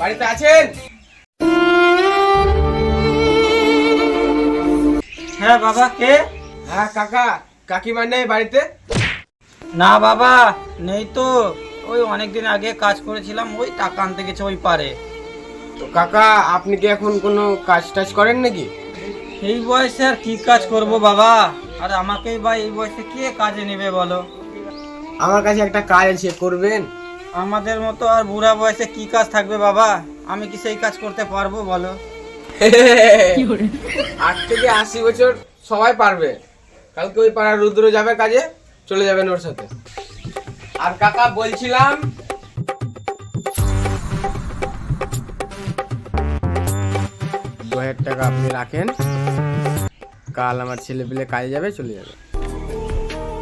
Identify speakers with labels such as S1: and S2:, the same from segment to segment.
S1: বাড়িতে আছেন?
S2: হ্যাঁ বাবা কে?
S1: হ্যাঁ কাকা কাকিমা নেই বাড়িতে?
S2: না বাবা নেই তো। ওই অনেকদিন আগে কাজ করেছিলাম ওই টাকা আনতে গেছে ওই পারে।
S1: তো কাকা আপনি কি এখন কোনো কাজ টাজ করেন নাকি?
S2: এই বয়সে আর কি কাজ করব বাবা? আর আমাকেই বা এই বয়সে কে কাজে নেবে বলো?
S1: আমার কাছে একটা কাজ আছে করবেন?
S2: আমাদের মতো আর বুড়া বয়সে কি কাজ থাকবে বাবা? আমি কি সেই কাজ করতে পারব বলো?
S1: আট থেকে আশি বছর সবাই পারবে। কালকে ওই পাড়ার রুদ্র যাবে কাজে চলে যাবেন ওর সাথে। আর কাকা বলছিলাম দু হাজার টাকা আপনি রাখেন। কাল আমার ছেলে পেলে কাজে যাবে চলে যাবে।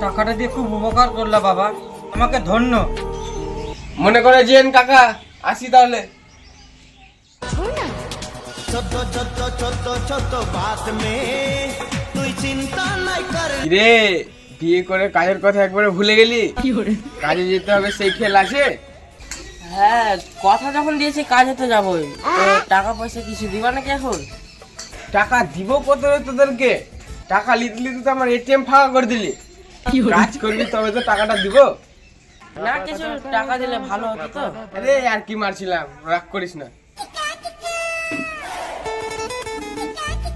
S2: টাকাটা দিয়ে খুব উপকার করলা বাবা। আমাকে ধন্য।
S1: মনে করে যেন কাকা আসি তাহলে। রে বিয়ে করে কাজের কথা একবারে ভুলে গেলি? কাজে যেতে হবে সেই খেল আছে?
S3: হ্যাঁ কথা যখন দিয়েছি কাজে তো যাবোই। টাকা পয়সা কিছু দিবা নাকি এখন?
S1: টাকা দিব কত তোদেরকে? টাকা লিতে লিতে তো আমার এটিএম ফাঁকা করে দিলি। কাজ করবি তবে তো টাকাটা দিব।
S3: না কিছু টাকা দিলে ভালো হতো তো।
S1: আরে আর কি মারছিলাম? রাগ করিস না।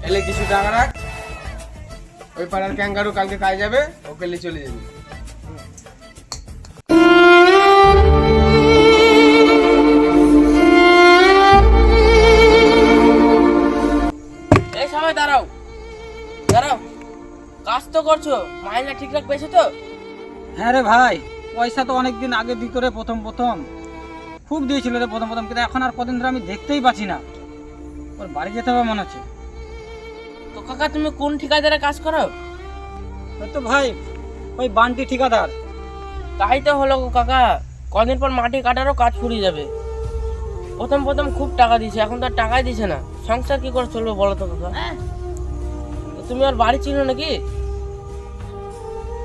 S1: এলে কিছু টাকা রাখ। ওই পাড়ার ক্যাঙ্গারু কালকে কাজ যাবে ওকে নিয়ে চলে যাবি।
S3: এই সবাই দাঁড়াও। দাঁড়াও। কাজ তো করছ। মাইনা ঠিকঠাক পেয়েছ তো?
S2: হ্যাঁ রে ভাই। পয়সা তো অনেক দিন আগে দিত রে প্রথম প্রথম। খুব দিয়েছিল রে প্রথম প্রথম কিন্তু এখন আর কদিন ধরে আমি দেখতেই পাচ্ছি না। ওর বাড়ি যেতে হবে মনে হচ্ছে।
S3: তো কাকা তুমি কোন ঠিকাদারে কাজ করো?
S2: ওই তো ভাই ওই বান্টি ঠিকাদার।
S3: তাই তো হলো গো কাকা কদিন পর মাটি কাটারও কাজ ফুরিয়ে যাবে। প্রথম প্রথম খুব টাকা দিয়েছে এখন তো আর টাকাই দিছে না। সংসার কি করে চলবে বলো তো কাকা? তুমি ওর বাড়ি চিনো নাকি?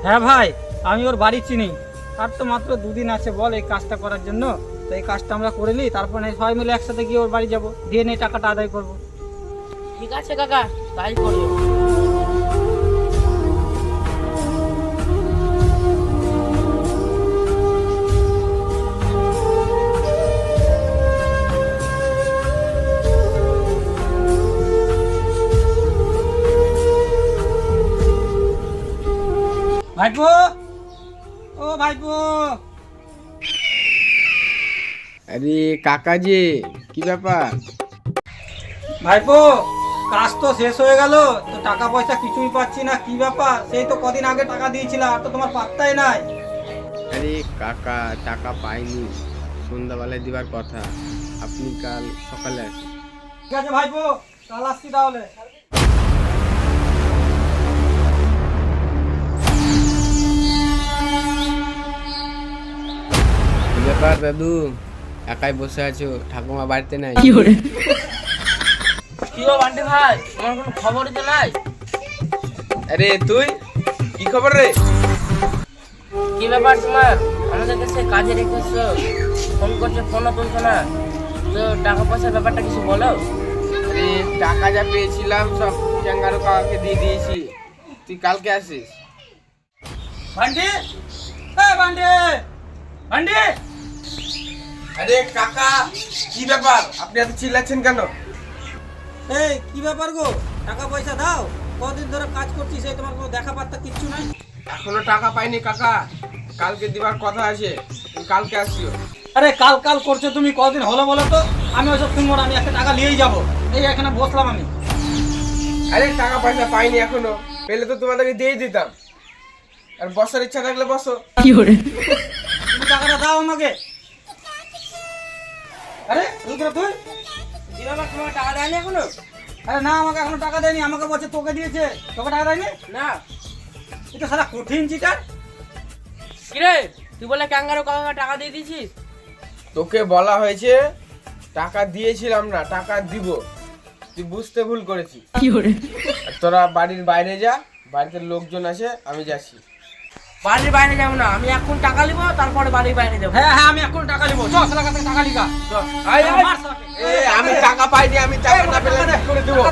S2: হ্যাঁ ভাই আমি ওর বাড়ি চিনি। আর তো মাত্র দুদিন আছে বল এই কাজটা করার জন্য। তো এই কাজটা আমরা করে নিই তারপর সবাই মিলে একসাথে গিয়ে ওর বাড়ি যাব। দিয়ে নিয়ে টাকাটা আদায় করব।
S3: ঠিক আছে কাকা তাই করব।
S2: ভাইপো! ভাইপো।
S1: আরে কাকা যে কি ব্যাপার?
S2: ভাইপো কাজ তো শেষ হয়ে গেল তো টাকা পয়সা কিছুই পাচ্ছি না কি ব্যাপার? সেই তো কদিন আগে টাকা দিয়েছিলাম আর তো তোমার পাত্তাই নাই।
S1: আরে কাকা টাকা পাইনি সন্ধ্যাবেলায় দিবার কথা। আপনি কাল সকালে আসেন।
S2: ঠিক আছে ভাইপো কাল আসছি তাহলে।
S1: কি ব্যাপার দাদু একাই বসে আছো ঠাকুমা বাড়িতে নাই?
S3: কি ও বান্টি ভাই তোমার কোনো খবরই তো নাই?
S1: আরে তুই কি খবর রে?
S3: কি ব্যাপার তোমার? আমাদের কাছে কাজে রেখেছো ফোন করছে ফোনও তুলছো না। তো টাকা পয়সার ব্যাপারটা কিছু বলো।
S1: আরে টাকা যা পেয়েছিলাম সব ক্যাঙ্গারু কাকাকে দিয়ে দিয়েছি। তুই কালকে আসিস।
S2: বান্টি? এ বান্টি! বান্টি!
S1: আরে কাকা কি ব্যাপার? আপনি এত চিল্লাচ্ছেন কেন?
S2: এই কি ব্যাপার গো? টাকা পয়সা দাও। কদিন ধরে কাজ করছি সেই তোমার কোনো দেখা পাত্তা কিচ্ছু নাই।
S1: এখনও টাকা পাইনি কাকা। কালকে দিবার কথা আছে তুমি কালকে আসিও।
S2: আরে কাল কাল করছ তুমি কদিন হলো বলো তো? আমি ওসব শুনব না আমি একটা টাকা নিয়েই যাব। এই এখানে বসলাম আমি।
S1: আরে টাকা পয়সা পাইনি এখনও। পেলে তো তোমাদেরকে দিয়ে দিতাম। আর বসার ইচ্ছা থাকলে বসো।
S2: তুমি টাকাটা দাও আমাকে। আরে তুই
S3: তোমার টাকা দেয়নি এখনও?
S2: আরে না আমাকে এখনও টাকা দেয়নি আমাকে বলছে তোকে দিয়েছে। তোকে টাকা দেয়নি?
S3: না।
S2: এটা সারা কঠিন চিটার।
S3: কিরে তুই বলে ক্যাঙ্গারো কাকা টাকা দিয়ে দিয়েছিস?
S1: তোকে বলা হয়েছে টাকা দিয়েছিলাম না টাকা দিব। তুই বুঝতে ভুল করেছিস। তোরা বাড়ির বাইরে যা বাড়িতে লোকজন আছে আমি যাচ্ছি।
S3: বাড়ির বাইরে যাব না। আমি এখন টাকা নিবো তারপরে বাড়ির বাইরে যাব।
S2: হ্যাঁ হ্যাঁ আমি এখন টাকা নিবো। চল সালা কাছে টাকা লিখা
S1: আমি টাকা পাইনি আমি টাকা না পেলে করে দেবো